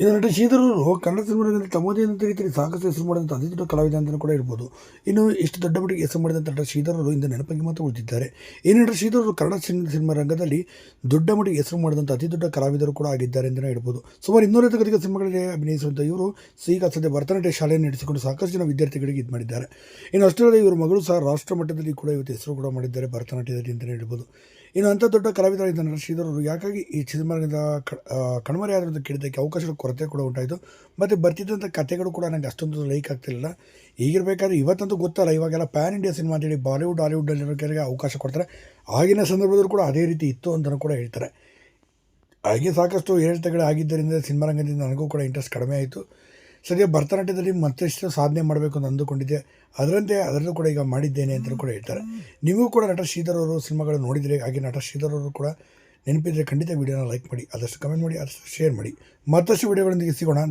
ಇನ್ನು ನಟ ಶ್ರೀಧರವರು ಕನ್ನಡ ಸಿನಿಮಾದಲ್ಲಿ ತಮ್ಮದೇ ಆದಂಥ ರೀತಿಯಲ್ಲಿ ಸಾಕಷ್ಟು ಹೆಸರು ಮಾಡಿದಂಥ ಅತಿ ದೊಡ್ಡ ಕಲಾವಿದ ಅಂತಲೂ ಕೂಡ ಇರ್ಬೋದು ಇನ್ನು ಇಷ್ಟು ದೊಡ್ಡ ಮಟ್ಟಿಗೆ ಹೆಸರು ಮಾಡಿದಂಥ ನಟ ಶ್ರೀಧರವರು ಇಂದು ನೆನಪಿಗೆ ಮಾತ್ರ ಉಳಿದಿದ್ದಾರೆ. ಈ ನಟ ಶ್ರೀಧರವರು ಕನ್ನಡ ಸಿನಿಮಾ ರಂಗದಲ್ಲಿ ದೊಡ್ಡ ಮಟ್ಟಿಗೆ ಹೆಸರು ಮಾಡಿದಂಥ ಅತಿ ದೊಡ್ಡ ಕಲಾವಿದರು ಕೂಡ ಆಗಿದ್ದಾರೆ ಅಂತಲೇ ಹೇಳ್ಬೋದು. ಸುಮಾರು ಇನ್ನೂರೈದು ಗದಿಗೆ ಸಿನಿಮಾಗಳಲ್ಲಿ ಅಭಿನಯಿಸುವಂಥ ಇವರು ಈಗ ಸದ್ಯ ಭರತನಾಟ್ಯ ಶಾಲೆಯನ್ನು ನಡೆಸಿಕೊಂಡು ಸಾಕಷ್ಟು ಜನ ವಿದ್ಯಾರ್ಥಿಗಳಿಗೆ ಇದು ಮಾಡಿದ್ದಾರೆ. ಇನ್ನು ಅಷ್ಟೇ ಇವರು ಮಗಳು ಸಹ ರಾಷ್ಟ್ರ ಮಟ್ಟದಲ್ಲಿ ಕೂಡ ಇವತ್ತು ಹೆಸರು ಕೂಡ ಮಾಡಿದ್ದಾರೆ ಭರತನಾಟ್ಯದಲ್ಲಿ ಅಂತಲೇ ಹೇಳ್ಬೋದು. ಇನ್ನು ಅಂಥ ದೊಡ್ಡ ಕಲಾವಿದರಾಗಿದ್ದ ಶ್ರೀಧರವರು ಯಾಕಾಗಿ ಈ ಸಿನಿಮಾದಿಂದ ಕಣ್ಮರೆ ಆದ್ರಿಂದ ಕೇಳಿದ್ದಕ್ಕೆ ಅವಕಾಶದ ಕೊರತೆ ಕೂಡ ಉಂಟಾಯಿತು. ಮತ್ತು ಬರ್ತಿದ್ದಂಥ ಕಥೆಗಳು ಕೂಡ ನನಗೆ ಅಷ್ಟೊಂದು ಲೈಕ್ ಆಗ್ತಿರಲಿಲ್ಲ. ಈಗಿರಬೇಕಾದ್ರೆ ಇವತ್ತಂತೂ ಗೊತ್ತಲ್ಲ, ಇವಾಗೆಲ್ಲ ಪ್ಯಾನ್ ಇಂಡಿಯಾ ಸಿನಿಮಾ ಅಂತೇಳಿ ಬಾಲಿವುಡ್ ಹಾಲಿವುಡ್ಡಲ್ಲಿರೋರಿಗೆ ಅವಕಾಶ ಕೊಡ್ತಾರೆ. ಆಗಿನ ಸಂದರ್ಭದಲ್ಲೂ ಕೂಡ ಅದೇ ರೀತಿ ಇತ್ತು ಅಂತಲೂ ಕೂಡ ಹೇಳ್ತಾರೆ. ಹಾಗೆ ಸಾಕಷ್ಟು ಏರಿಳಿತಗಳು ಆಗಿದ್ದರಿಂದ ಸಿನಿಮಾ ರಂಗದಿಂದ ನನಗೂ ಕೂಡ ಇಂಟ್ರೆಸ್ಟ್ ಕಡಿಮೆ ಆಯಿತು. ಸದ್ಯ ಭರತನಾಟ್ಯದಲ್ಲಿ ಮತ್ತಷ್ಟು ಸಾಧನೆ ಮಾಡಬೇಕು ಅಂತ ಅಂದುಕೊಂಡಿದ್ದೆ. ಅದರಂತೆ ಅದರಲ್ಲೂ ಕೂಡ ಈಗ ಮಾಡಿದ್ದೇನೆ ಅಂತಲೂ ಕೂಡ ಹೇಳ್ತಾರೆ. ನೀವು ಕೂಡ ನಟ ಶ್ರೀಧರ್ ಅವರು ಸಿನಿಮಾಗಳು ನೋಡಿದರೆ ಹಾಗೆ ನಟ ಶ್ರೀಧರ್ ಅವರು ಕೂಡ ನೆನಪಿದ್ರೆ ಖಂಡಿತ ವೀಡಿಯೋನ ಲೈಕ್ ಮಾಡಿ, ಆದಷ್ಟು ಕಮೆಂಟ್ ಮಾಡಿ, ಆದಷ್ಟು ಶೇರ್ ಮಾಡಿ. ಮತ್ತಷ್ಟು ವೀಡಿಯೋಗಳೊಂದಿಗೆ ಸಿಗೋಣ